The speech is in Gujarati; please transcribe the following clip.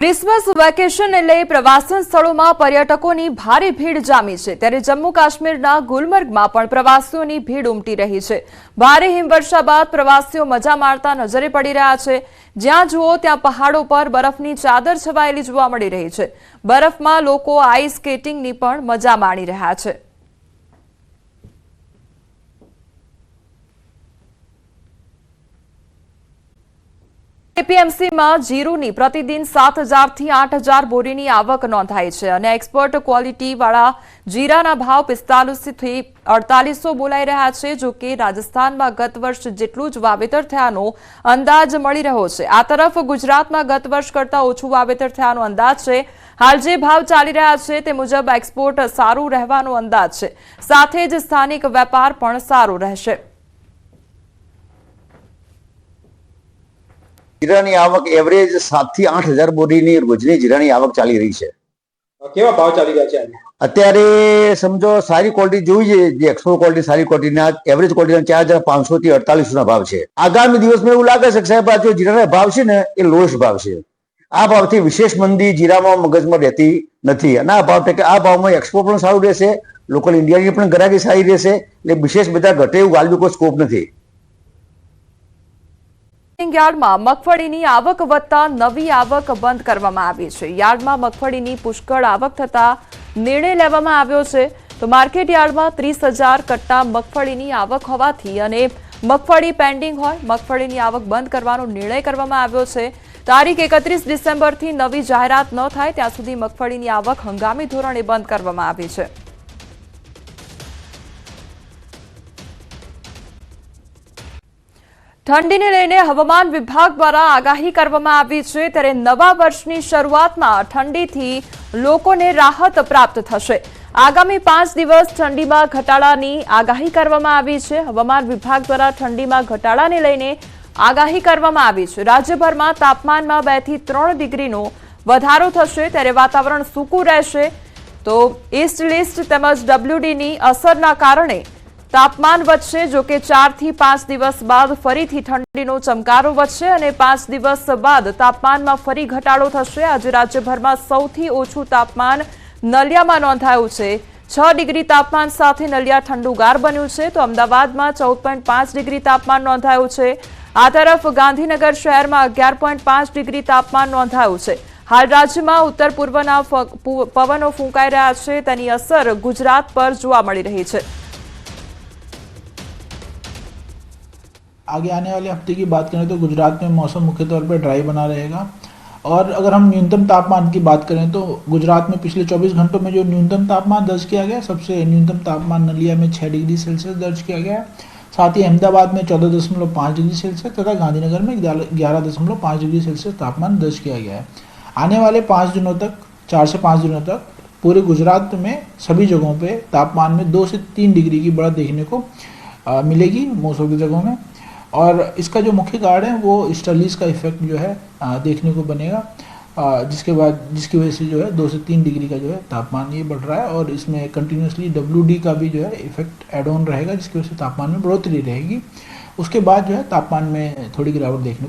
ક્રિસમસ વેકેશનને લઈ પ્રવાસન સ્થળોમાં પર્યટકોની ભારે ભીડ જામી છે. ત્યારે જમ્મુ કાશ્મીરના ગુલમર્ગમાં પણ પ્રવાસીઓની ભીડ ઉમટી રહી છે. ભારે હિમવર્ષા બાદ પ્રવાસીઓ મજા માણતા નજરે પડી રહ્યા છે. જ્યાં જુઓ ત્યાં પહાડો પર બરફની ચાદર છવાયેલી જોવા મળી રહી છે. બરફમાં લોકો આઈસ સ્કેટિંગની પણ મજા માણી રહ્યા છે. એપીએમસીમાં જીરુની પ્રતિદિન સાત હજારથી આઠ હજાર બોરીની આવક નોંધાઈ છે અને એક્સપર્ટ ક્વોલિટીવાળા જીરાના ભાવ પિસ્તાલીસથી અડતાલીસો બોલાઈ રહ્યા છે, જો કે રાજસ્થાનમાં ગત વર્ષ જેટલું જ વાવેતર થયાનો અંદાજ મળી રહ્યો છે. આ તરફ ગુજરાતમાં ગત વર્ષ કરતાં ઓછું વાવેતર થયાનો અંદાજ છે. હાલ જે ભાવ ચાલી રહ્યા છે તે મુજબ એક્સપોર્ટ સારું રહેવાનો અંદાજ છે. સાથે જ સ્થાનિક વેપાર પણ સારો રહેશે. જીરાની આવક એવરેજ સાતથી આઠ હજાર બોરીની રોજની જીરાની આવક ચાલી રહી છે. કેવા ભાવ ચાલી રહ્યા છે અત્યારે સમજો સારી ક્વોલિટી જોઈએ જે એક્સપોર્ટ ક્વોલિટી સારી ક્વોલિટીના એવરેજ ક્વોલિટીના ચાર હજાર પાંચસો થી અડતાલીસો ના ભાવ છે. આગામી દિવસમાં એવું લાગે છે કે સાહેબ આ જો જીરાના ભાવ છે ને એ લોએસ્ટ ભાવ છે. આ ભાવથી વિશેષ મંદી જીરામાં મગજમાં રહેતી નથી. અને આ ભાવ આ ભાવમાં એક્સપોર્ટ પણ સારું રહેશે લોકલ ઇન્ડિયાની પણ ગ્રાહકી સારી રહેશે એટલે વિશેષ બધા ઘટે એવું ગાલવી કોઈ સ્કોપ નથી. યાર્ડમાં મગફળીની આવક વધતા નવી આવક બંધ કરવામાં આવી છે. યાર્ડમાં મગફળીની પુષ્કળ આવક થતા નિર્ણય લેવામાં આવ્યો છે. તો માર્કેટ યાર્ડમાં ત્રીસ હજાર કટ્ટા મગફળીની આવક હોવાથી અને મગફળી પેન્ડિંગ હોય, મગફળીની આવક બંધ કરવાનો નિર્ણય કરવામાં આવ્યો છે. તારીખ એકત્રીસ ડિસેમ્બરથી નવી જાહેરાત ન થાય, ત્યાં સુધી મગફળીની આવક હંગામી ધોરણે બંધ કરવામાં આવી છે. ઠંડીને લઈને હવામાન વિભાગ દ્વારા આગાહી કરવામાં આવી છે. ત્યારે નવા વર્ષની શરૂઆતમાં ઠંડીથી લોકોને રાહત પ્રાપ્ત થશે. આગામી પાંચ દિવસ ઠંડીમાં ઘટાડાની આગાહી કરવામાં આવી છે. હવામાન વિભાગ દ્વારા ઠંડીમાં ઘટાડાને લઈને આગાહી કરવામાં આવી છે. રાજ્યભરમાં તાપમાનમાં બેથી ત્રણ ડિગ્રીનો વધારો થશે. ત્યારે વાતાવરણ સૂકું રહેશે. તો ઇસ્ટ લિસ્ટ તેમજ ડબ્લ્યુડીની અસરના કારણે તાપમાન વધશે, જો કે ચારથી પાંચ દિવસ બાદ ફરીથી ઠંડીનો ચમકારો વધશે અને પાંચ દિવસ બાદ તાપમાનમાં ફરી ઘટાડો થશે. આજે રાજ્યભરમાં સૌથી ઓછું તાપમાન નલિયામાં નોંધાયું છે. છ ડિગ્રી તાપમાન સાથે નલિયા ઠંડુગાર બન્યું છે. તો અમદાવાદમાં ચૌદ પોઈન્ટ પાંચ ડિગ્રી તાપમાન નોંધાયું છે. આ તરફ ગાંધીનગર શહેરમાં અગિયાર પોઈન્ટ પાંચ ડિગ્રી તાપમાન નોંધાયું છે. હાલ રાજ્યમાં ઉત્તર પૂર્વના પવનો ફૂંકાઈ રહ્યા છે. તેની અસર ગુજરાત પર જોવા મળી રહી છે. आगे आने वाले हफ़्ते की बात करें तो गुजरात में मौसम मुख्य तौर पर ड्राई बना रहेगा। और अगर हम न्यूनतम तापमान की बात करें तो गुजरात में पिछले 24 घंटों में जो न्यूनतम तापमान दर्ज किया गया, सबसे न्यूनतम तापमान नलिया में 6 डिग्री सेल्सियस दर्ज किया गया। साथ ही अहमदाबाद में चौदह दशमलव पाँच डिग्री सेल्सियस तथा गांधीनगर में ग्यारह दशमलव पाँच डिग्री सेल्सियस तापमान दर्ज किया गया है। आने वाले पाँच दिनों तक, चार से पाँच दिनों तक पूरे गुजरात में सभी जगहों पर तापमान में दो से तीन डिग्री की बढ़त देखने को मिलेगी। ऑफ़ द जगहों में। और इसका जो मुख्य कारण है वो स्टर्लीस का इफ़ेक्ट जो है आ, देखने को बनेगा। आ, जिसके बाद जिसकी वजह से जो है दो से तीन डिग्री का जो है तापमान ये बढ़ रहा है और इसमें कंटिन्यूसली डब्ल्यू का भी जो है इफ़ेक्ट एड ऑन रहेगा जिसकी वजह से तापमान में बढ़ोतरी रहेगी। उसके बाद जो है तापमान में थोड़ी गिरावट देखने को